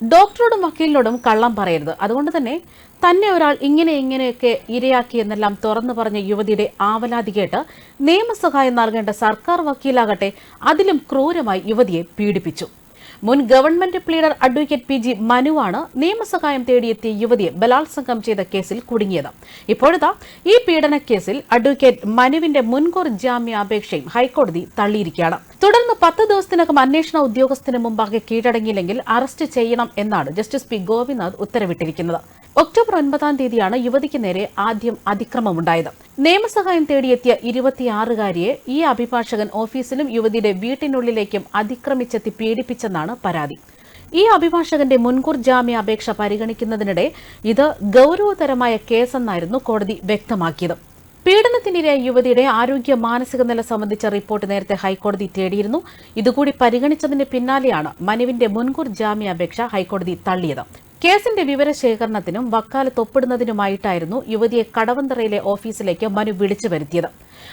ഡോക്ടറോടും വക്കീലിനോടും കള്ളം പറയരുത്. അതുകൊണ്ട് തന്നെ തന്നെ ഒരാൾ ഇങ്ങനെ ഇങ്ങനെയൊക്കെ ഇരയാക്കിയെന്നെല്ലാം തുറന്നു പറഞ്ഞ യുവതിയുടെ ആവലാതി കേട്ട് നിയമസഹായം നൽകേണ്ട സർക്കാർ വക്കീലാകട്ടെ അതിലും ക്രൂരമായി യുവതിയെ പീഡിപ്പിച്ചു. മുൻ government pleader advocate P G മനുവാണ് നിയമസഹായം തേടിയെത്തിയ യുവതിയെ ബലാത്സംഗം ചെയ്ത കേസിൽ കുടുങ്ങിയത്. ഇപ്പോഴത്തെ ഈ പീഡന കേസിൽ അഡ്വക്കേറ്റ് മനുവിന്റെ മുൻകൂർ ജാമ്യാപേക്ഷയും ഹൈക്കോടതി തള്ളിയിരിക്കുകയാണ്. തുടർന്ന് പത്ത് ദിവസത്തിനകം അന്വേഷണ ഉദ്യോഗസ്ഥന് മുമ്പാകെ കീഴടങ്ങിയില്ലെങ്കിൽ അറസ്റ്റ് ചെയ്യണം എന്നാണ് ജസ്റ്റിസ് പി ഗോപിനാഥ് ഉത്തരവിട്ടിരിക്കുന്നത്. ഒക്ടോബർ ഒൻപതാം തീയതിയാണ് യുവതിക്ക് നേരെ ആദ്യം അതിക്രമമുണ്ടായത്. നിയമസഹായം തേടിയെത്തിയ ഇരുപത്തിയാറുകാരിയെ ഈ അഭിഭാഷകൻ ഓഫീസിലും യുവതിയുടെ വീട്ടിനുള്ളിലേക്കും അതിക്രമിച്ചെത്തി പീഡിപ്പിച്ചെന്നാണ് പരാതി. ഈ അഭിഭാഷകന്റെ മുൻകൂർ ജാമ്യാപേക്ഷ പരിഗണിക്കുന്നതിനിടെ ഇത് ഗൌരവതരമായ കേസെന്നായിരുന്നു കോടതി വ്യക്തമാക്കിയത്. പീഡനത്തിനിരയായ യുവതിയുടെ ആരോഗ്യ മാനസിക നില സംബന്ധിച്ച റിപ്പോർട്ട് നേരത്തെ ഹൈക്കോടതി തേടിയിരുന്നു. ഇതുകൂടി പരിഗണിച്ചതിന് പിന്നാലെയാണ് മനുവിന്റെ മുൻകൂർ ജാമ്യാപേക്ഷ ഹൈക്കോടതി തള്ളിയത്. കേസിന്റെ വിവരശേഖരണത്തിനും വക്കാലത്ത് ഒപ്പിടുന്നതിനുമായിട്ടായിരുന്നു യുവതിയെ കടവന്തറയിലെ ഓഫീസിലേക്ക് മനു വിളിച്ചു വരുത്തിയത്.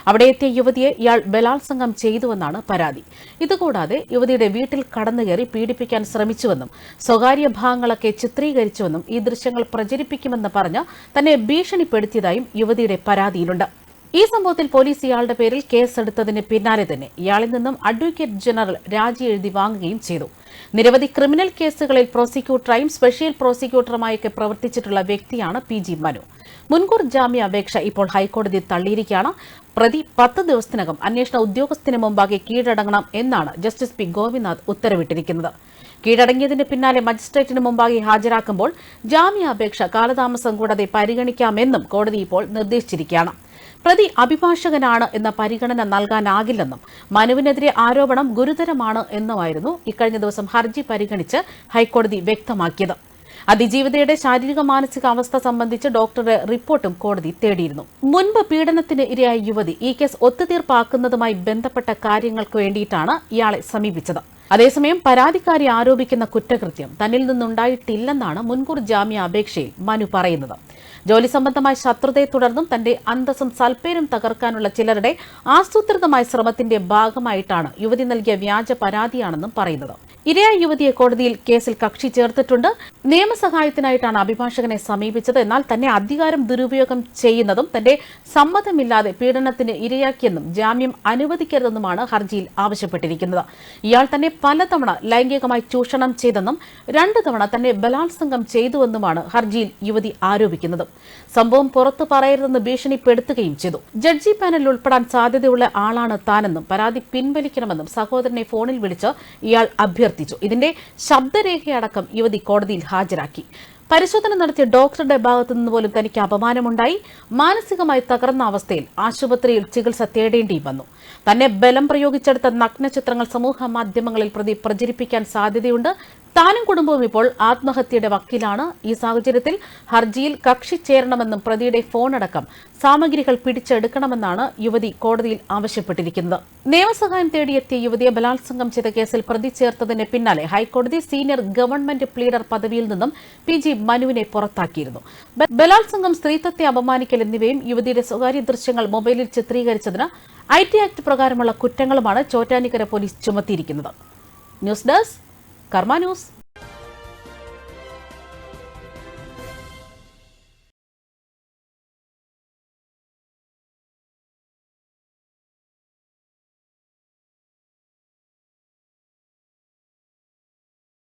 അവിടെ എത്തിയ യുവതിയെ ഇയാൾ ബലാത്സംഗം ചെയ്തുവെന്നാണ് പരാതി. ഇതുകൂടാതെ യുവതിയുടെ വീട്ടിൽ കടന്നുകയറി പീഡിപ്പിക്കാൻ ശ്രമിച്ചുവെന്നും സ്വകാര്യ ഭാഗങ്ങളൊക്കെ ചിത്രീകരിച്ചുവെന്നും ഈ ദൃശ്യങ്ങൾ പ്രചരിപ്പിക്കുമെന്ന് പറഞ്ഞ് തന്നെ ഭീഷണിപ്പെടുത്തിയതായും യുവതിയുടെ പരാതിയിലുണ്ട്. ഈ സംഭവത്തിൽ പോലീസ് ഇയാളുടെ പേരിൽ കേസെടുത്തതിന് പിന്നാലെ തന്നെ ഇയാളിൽ നിന്നും അഡ്വക്കേറ്റ് ജനറൽ രാജി എഴുതി വാങ്ങുകയും ചെയ്തു. നിരവധി ക്രിമിനൽ കേസുകളിൽ പ്രോസിക്യൂട്ടറായും സ്പെഷ്യൽ പ്രോസിക്യൂട്ടറുമായൊക്കെ പ്രവർത്തിച്ചിട്ടുള്ള വ്യക്തിയാണ് പി ജി മനു. മുൻകൂർ ജാമ്യാപേക്ഷ ഇപ്പോൾ ഹൈക്കോടതി തള്ളിയിരിക്കുകയാണ്. പ്രതി പത്ത് ദിവസത്തിനകം അന്വേഷണ ഉദ്യോഗസ്ഥന് മുമ്പാകെ കീഴടങ്ങണം എന്നാണ് ജസ്റ്റിസ് പി ഗോപിനാഥ് ഉത്തരവിട്ടിരിക്കുന്നത്. കീഴടങ്ങിയതിന് പിന്നാലെ മജിസ്ട്രേറ്റിന് മുമ്പാകെ ഹാജരാക്കുമ്പോൾ ജാമ്യാപേക്ഷ കാലതാമസം കൂടാതെ പരിഗണിക്കാമെന്നും കോടതി ഇപ്പോൾ നിർദ്ദേശിച്ചിരിക്കുകയാണ്. പ്രതി അഭിഭാഷകനാണ് എന്ന പരിഗണന നൽകാനാകില്ലെന്നും മനുവിനെതിരെ ആരോപണം ഗുരുതരമാണ് എന്നുമായിരുന്നു ഇക്കഴിഞ്ഞ ദിവസം ഹർജി പരിഗണിച്ച് ഹൈക്കോടതി വ്യക്തമാക്കിയത്. അതിജീവിതയുടെ ശാരീരിക മാനസിക അവസ്ഥ സംബന്ധിച്ച് ഡോക്ടറുടെ റിപ്പോർട്ടും കോടതി തേടിയിരുന്നു. മുൻപ് പീഡനത്തിന് ഇരയായ യുവതി ഈ കേസ് ഒത്തുതീർപ്പാക്കുന്നതുമായി ബന്ധപ്പെട്ട കാര്യങ്ങൾക്ക് വേണ്ടിയിട്ടാണ് ഇയാളെ സമീപിച്ചത്. അതേസമയം പരാതിക്കാരി ആരോപിക്കുന്ന കുറ്റകൃത്യം തന്നിൽ നിന്നുണ്ടായിട്ടില്ലെന്നാണ് മുൻകൂർ ജാമ്യ അപേക്ഷയിൽ മനു പറയുന്നത്. ജോലി സംബന്ധമായ ശത്രുതയെ തുടർന്നും തന്റെ അന്തസ്സും സൽപ്പേരും തകർക്കാനുള്ള ചിലരുടെ ആസൂത്രിതമായ ശ്രമത്തിന്റെ ഭാഗമായിട്ടാണ് യുവതി നൽകിയ വ്യാജ പരാതിയാണെന്നും പറയുന്നത്. ഇരയായ യുവതിയെ കോടതിയിൽ കേസിൽ കക്ഷി ചേർത്തിട്ടുണ്ട്. നിയമസഹായത്തിനായിട്ടാണ് അഭിഭാഷകനെ സമീപിച്ചത്. എന്നാൽ തന്നെ അധികാരം ദുരുപയോഗം ചെയ്യുന്നതും തന്റെ സമ്മതമില്ലാതെ പീഡനത്തിന് ഇരയാക്കിയെന്നും ജാമ്യം അനുവദിക്കരുതെന്നുമാണ് ഹർജിയിൽ ആവശ്യപ്പെട്ടിരിക്കുന്നത്. ഇയാൾ തന്നെ പലതവണ ലൈംഗികമായി ചൂഷണം ചെയ്തെന്നും രണ്ടു തവണ തന്നെ ബലാത്സംഗം ചെയ്തുവെന്നുമാണ് ഹർജിയിൽ യുവതി ആരോപിക്കുന്നത്. സംഭവം പുറത്തു പറയരുതെന്ന് ഭീഷണിപ്പെടുത്തുകയും ചെയ്തു. ജഡ്ജി പാനലിൽ ഉൾപ്പെടാൻ സാധ്യതയുള്ള ആളാണ് താനെന്നും പരാതി പിൻവലിക്കണമെന്നും സഹോദരനെ ഫോണിൽ വിളിച്ച് ഇയാൾ അഭ്യർത്ഥിച്ചു. ഇതിന്റെ ശബ്ദരേഖയടക്കം യുവതി കോടതിയിൽ ഹാജരാക്കി. പരിശോധന നടത്തിയ ഡോക്ടറുടെ ഭാഗത്തു നിന്ന് പോലും തനിക്ക് അപമാനമുണ്ടായി. മാനസികമായി തകർന്ന അവസ്ഥയിൽ ആശുപത്രിയിൽ ചികിത്സ തേടേണ്ടി വന്നു. തന്നെ ബലം പ്രയോഗിച്ചെടുത്ത നഗ്ന ചിത്രങ്ങൾ സമൂഹ മാധ്യമങ്ങളിൽ പ്രതി പ്രചരിപ്പിക്കാൻ സാധ്യതയുണ്ട്. താനും കുടുംബവും ഇപ്പോൾ ആത്മഹത്യയുടെ വക്കീലാണ്. ഈ സാഹചര്യത്തിൽ ഹർജിയിൽ കക്ഷി ചേരണമെന്നും പ്രതിയുടെ ഫോണടക്കം സാമഗ്രികൾ പിടിച്ചെടുക്കണമെന്നാണ് യുവതി കോടതിയിൽ ആവശ്യപ്പെട്ടിരിക്കുന്നത്. നിയമസഹായം തേടിയെത്തിയ യുവതിയെ ബലാത്സംഗം ചെയ്ത കേസിൽ പ്രതി ചേർത്തതിന് പിന്നാലെ ഹൈക്കോടതി സീനിയർ ഗവൺമെന്റ് പ്ലീഡർ പദവിയിൽ നിന്നും പി ജി മനുവിനെ പുറത്താക്കിയിരുന്നു. ബലാത്സംഗം സ്ത്രീത്വത്തെ അപമാനിക്കൽ എന്നിവയും യുവതിയുടെ സ്വകാര്യ ദൃശ്യങ്ങൾ മൊബൈലിൽ ചിത്രീകരിച്ചതിന് ഐ ടി ആക്ട് പ്രകാരമുള്ള കുറ്റങ്ങളുമാണ് Chottanikkara police ചുമത്തിയിരിക്കുന്നത്. News desk Karma news